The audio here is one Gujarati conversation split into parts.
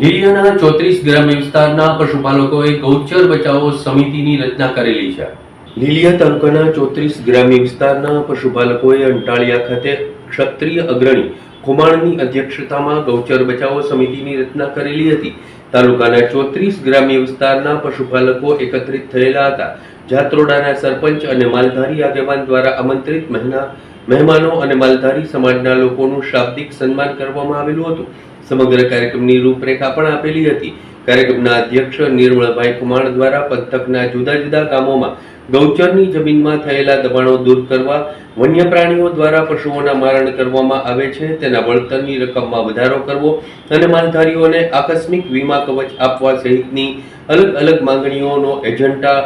લીલિયાના ચોત્રીસ ગ્રામ્ય વિસ્તારના પશુપાલકોએ ગૌચર બચાવો સમિતિની રચના કરેલી છે. લીલીયા તાલુકાના ચોત્રીસ ગ્રામ્ય વિસ્તારના પશુપાલકોએ અંટાળિયા ખાતે ક્ષત્રિય અગ્રણી કુમાણની અધ્યક્ષતામાં ગૌચર બચાવો સમિતિની રચના કરેલી હતી. તાલુકાના ચોત્રીસ ગ્રામ્ય વિસ્તારના પશુપાલકો એકત્રિત થયેલા હતા. જાત્રોડાના સરપંચ અને માલધારી આગેવાન દ્વારા આમંત્રિત મહેના મહેમાનો અને માલધારી સમાજના લોકોનું શાબ્દિક સન્માન કરવામાં આવેલું હતું. સમગ્ર કાર્યક્રમની રૂપરેખા પણ આપેલી હતી. કાર્યક્રમના અધ્યક્ષ નિર્મળભાઈ કુમાર દ્વારા પંથકના જુદા જુદા ગામોમાં ગૌચરની જમીનમાં થયેલા દબાણો દૂર કરવા વન્ય પ્રાણીઓ દ્વારા પશુઓના મારણ કરવામાં આવે છે, તેના વળતરની રકમમાં વધારો કરવો અને માલધારીઓને આકસ્મિક વીમા કવચ આપવા સહિતની અલગ અલગ માંગણીઓનો એજન્ડા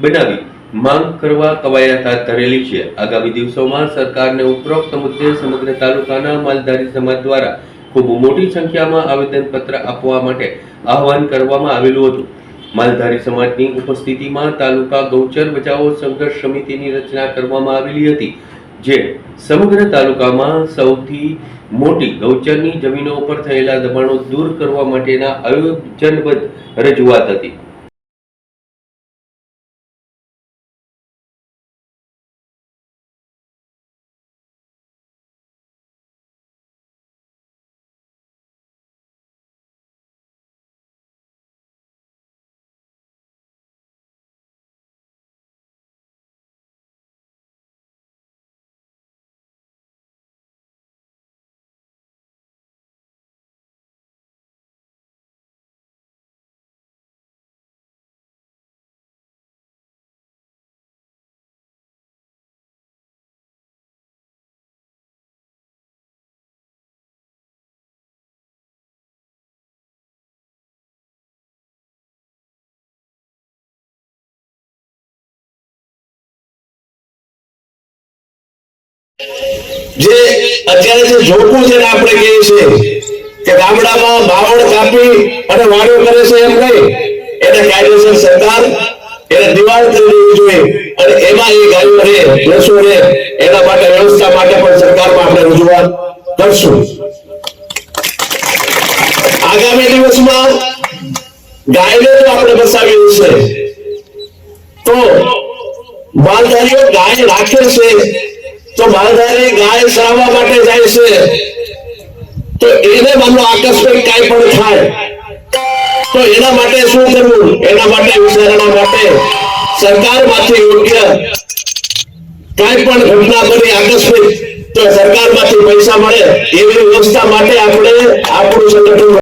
બનાવી માંગ કરવા કવાયત હાથ ધરેલી છે. આગામી દિવસોમાં સરકારને ઉપરોક્ત મુદ્દે સમગ્ર તાલુકાના માલધારી સમાજ દ્વારા ખૂબ મોટી સંખ્યામાં આવેદનપત્ર આપવા માટે આહવાન કરવામાં આવેલું હતું. માલધારી સમાજની ઉપસ્થિતિમાં તાલુકા ગૌચર બચાવો સંઘર્ષ સમિતિની રચના કરવામાં આવેલી હતી, જે સમગ્ર તાલુકામાં સૌથી મોટી ગૌચરની જમીનો ઉપર થયેલા દબાણો દૂર કરવા માટેના આયોજનબદ્ધ રજૂઆત હતી. જે અત્યારે જે જોખું છે આપણે કહીએ છીએ કે ગામડામાં બાવળ કાપી અને વાડો કરે છે એમ નહીં. એને કાયદેસર સરકાર, એને દિવાળ કરી દેવી જોઈએ અને એમાં એ ગાયો રહે, ભેંસો રહે, એના માટે વ્યવસ્થા માટે પણ સરકારમાં આપણે રજૂઆત કરશું. આગામી દિવસમાં ગાયને તો આપણે બસાવી છે તો માલધારીઓ ગાય રાખે છે. તો માલધારી ગાય ચરાવવા માટે જાય છે. તો એને માનો આકસ્મિક કાંઈ પણ થાય. તો એના માટે શું કરવું? એના માટે વિચારણા માટે સરકારમાંથી યોગ્ય કાંઈ પણ ઘટના બની આકસ્મિક, તો સરકારમાંથી પૈસા મળે એવી વ્યવસ્થા માટે આપણે આપણું સંગઠન